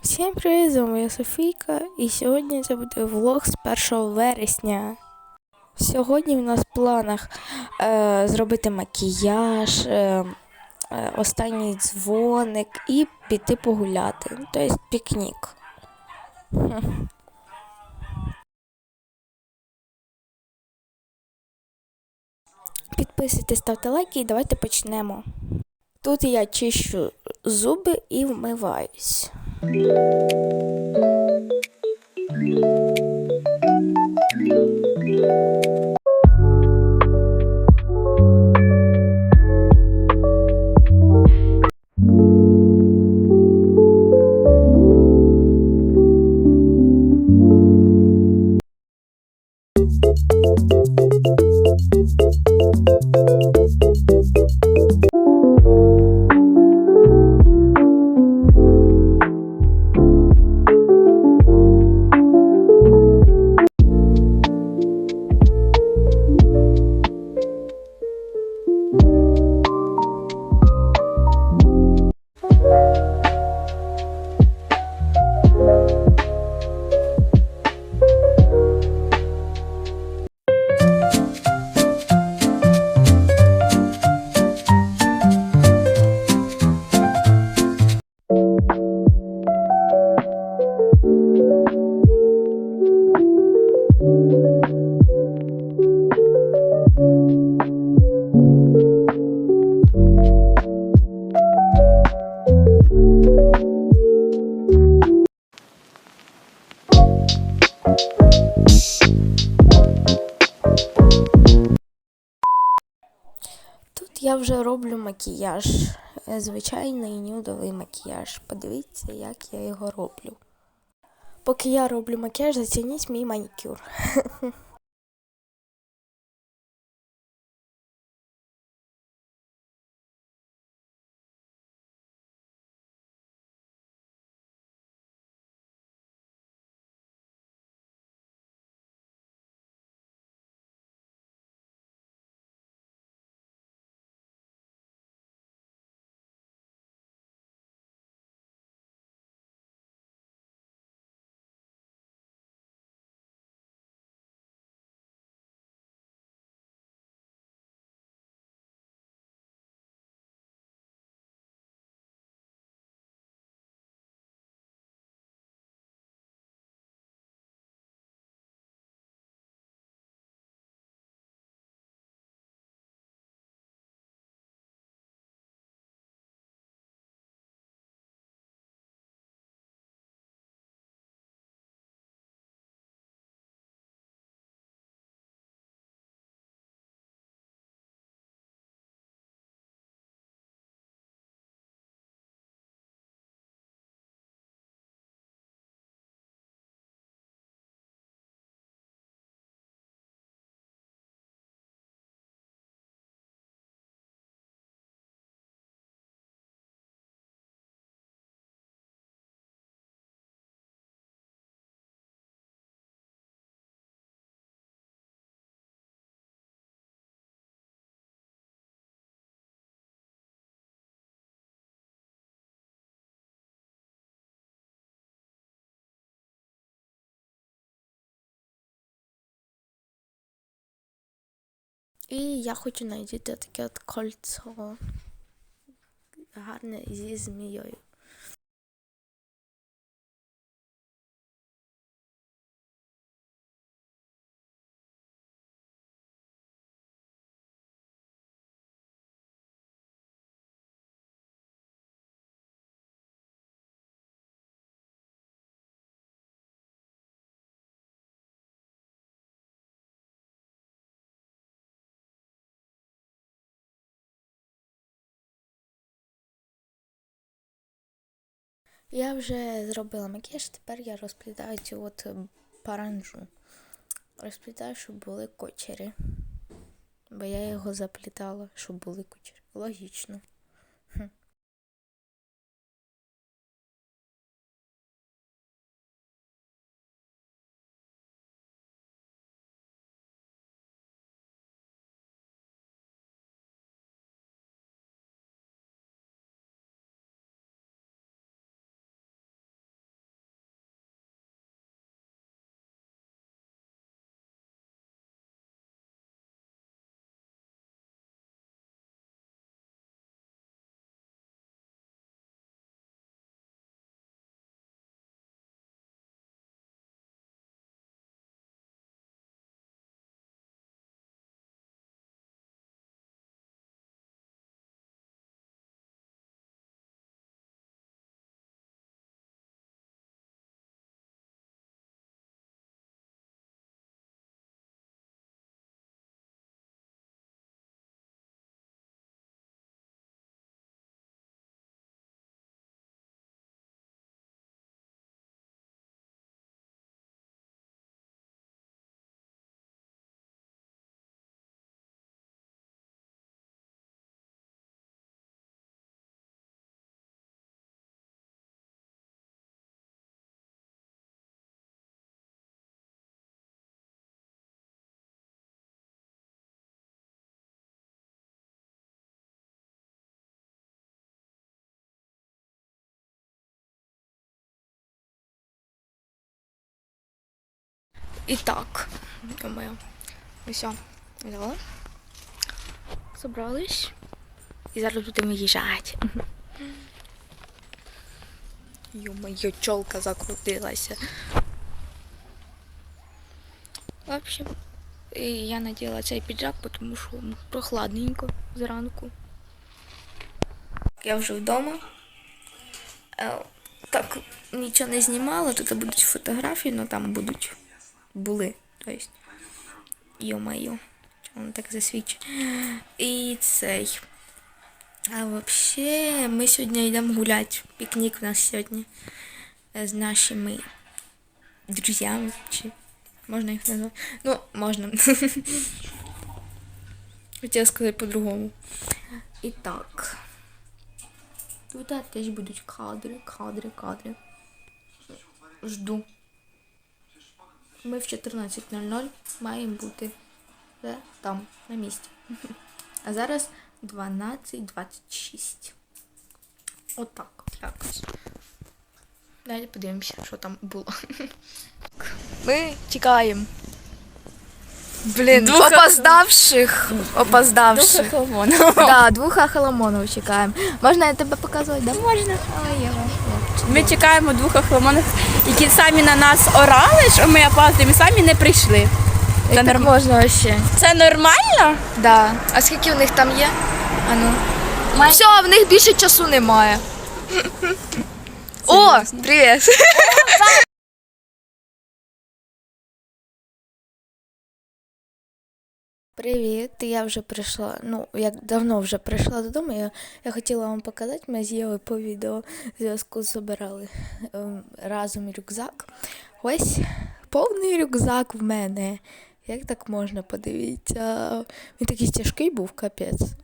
Всім привіт, з вами я Софійка, і сьогодні це буде влог з 1 вересня. Сьогодні в нас в планах е, зробити макіяж, е, е, останній дзвоник і піти погуляти. Тобто пікнік. Підписуйтесь, ставте лайки і давайте почнемо. Тут я чищу зуби і вмиваюсь. Thank you. Тут я вже роблю макіяж. Е, Звичайний нюдовий макіяж. Подивіться, як я його роблю. Поки я роблю макіяж, зацініть мій манікюр. І я хочу знайти таке от кольцо гарне зі змією. Я вже зробила макіяж, тепер я розплітаю цю от паранжу. Розплітаю, щоб були кочері. Бо я його заплітала, щоб були кочері. Логічно. І так, думаю, все, взяла. Собрались. І зараз будемо їжджати. Ё-моё, чолка закрутилася. В общем, я наділа цей піджак, тому що ну, прохладненько зранку. Я вже вдома. Е, Так, нічого не знімала, тут будуть фотографії, але там будуть. Були. Тобто. Йо-майо. Чому воно так засвідчить? І цей. А взагалі, ми сьогодні йдемо гуляти. Пікнік у нас сьогодні е, з нашими друзями. Чи можна їх назвати? Ну, можна. Хотіла сказати по-другому. І. Тут теж будуть кадри, кадри, кадри. Жду. Ми в 14.00 маємо бути вже там, на місці. А зараз 12.26. Отак. Якось. Далі подивимося, що там було. Ми тікаємо. Блін, Двох- опоздавших. Опоздавших. Да, двох ахаламонов чекаємо. Можна я тебе показувати? Да? Можна. Ой, я Ми чекаємо двох охламонів, які самі на нас орали, що ми опаздуємо, і самі не прийшли. Це, так норм... можна вообще. Це нормально? Да. А скільки в них там є? А ну. Все, в них більше часу немає. О, привіт. Привіт, я вже прийшла. Ну, як давно вже прийшла додому. Я, я хотіла вам показати, ми з Євою по відео зв'язку збирали ем, разом рюкзак. Ось повний рюкзак в мене. Як так можна, подивіться. Він такий тяжкий був, капець.